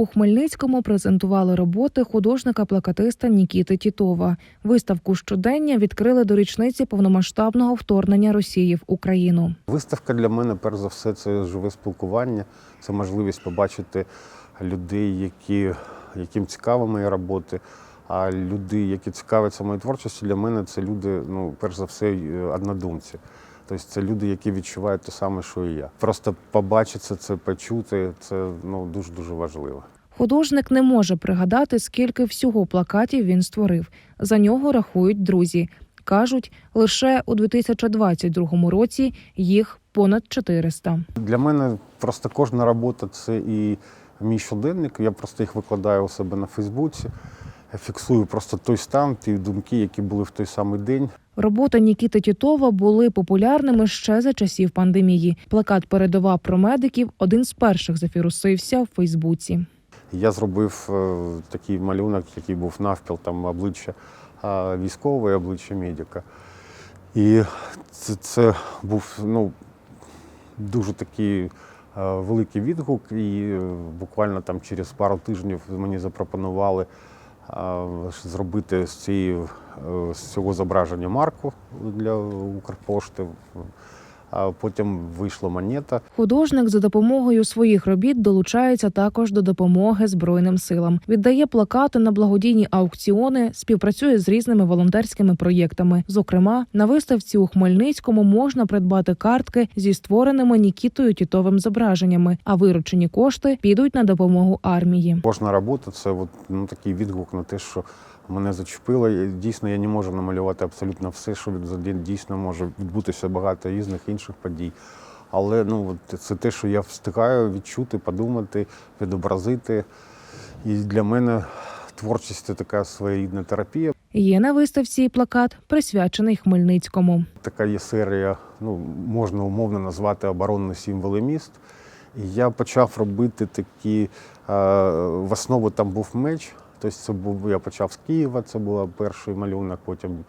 У Хмельницькому презентували роботи художника-плакатиста Нікіти Тітова. Виставку щодення відкрили до річниці повномасштабного вторгнення Росії в Україну. Виставка для мене, перш за все, це живе спілкування, це можливість побачити людей, які, яким цікава моя робота. А люди, які цікавляться моєю творчістю, для мене це люди, ну, перш за все, е, однодумці. Тобто це люди, які відчувають те саме, що і я. Просто побачити це, почути, це ну, дуже-дуже важливо. Художник не може пригадати, скільки всього плакатів він створив. За нього рахують друзі. Кажуть, лише у 2022 році їх понад 400. Для мене просто кожна робота це і мій щоденник. Я просто їх викладаю у себе на Фейсбуці. Фіксую просто той стан, ті думки, які були в той самий день. Роботи Нікіти Тітова були популярними ще за часів пандемії. Плакат передова про медиків один з перших зафірусився в Фейсбуці. Я зробив е, такий малюнок, який був навпіл, там обличчя військове, обличчя медика. І це, це був ну, дуже такий е, великий відгук, і е, буквально там через пару тижнів мені запропонували зробити з, цієї, е, з цього зображення марку для Укрпошти. А потім вийшла монета. Художник за допомогою своїх робіт долучається також до допомоги Збройним силам. Віддає плакати на благодійні аукціони, співпрацює з різними волонтерськими проєктами. Зокрема, на виставці у Хмельницькому можна придбати картки зі створеними Нікітою Тітовим зображеннями, а виручені кошти підуть на допомогу армії. Кожна робота це от, ну, такий відгук на те, що мене зачепило. Дійсно, я не можу намалювати абсолютно все, що дійсно може відбутися багато різних інших подій. Але ну, це те, що я встигаю відчути, подумати, відобразити. І для мене творчість це така своєрідна терапія. Є на виставці і плакат, присвячений Хмельницькому. Така є серія, ну, можна умовно назвати оборонні символи міст. І я почав робити такі, е, в основу там був меч. Тобто це був, я почав з Києва, це був перший малюнок, потім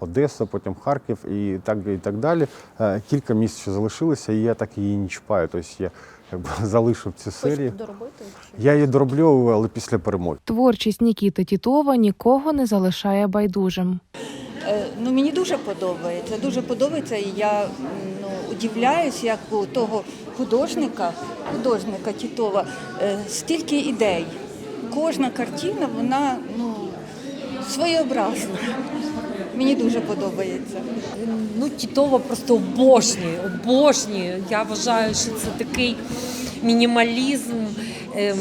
Одеса, потім Харків і так, і так далі. Е, Кілька місць ще залишилося, і я так її не чіпаю. Тобто я якби, залишив ці серії. доробити? Я її дороблю, але після перемоги. Творчість Нікіти Тітова нікого не залишає байдужим. Е, Ну, мені дуже подобається. Дуже подобається. І я ну, удивляюсь, як у того художника, художника Тітова, е, стільки ідей. Кожна картина, вона ну, своєобразна. Мені дуже подобається. Ну, Тітова просто обожнює, обожнює. Я вважаю, що це такий мінімалізм, ем,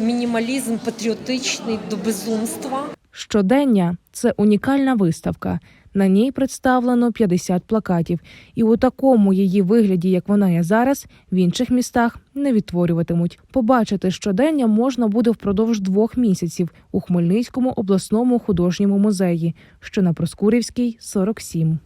мінімалізм патріотичний до безумства. Щодення це унікальна виставка. На ній представлено 50 плакатів, і у такому її вигляді, як вона є зараз, в інших містах не відтворюватимуть. Побачити щодення можна буде впродовж двох місяців у Хмельницькому обласному художньому музеї, що на Проскурівській 47.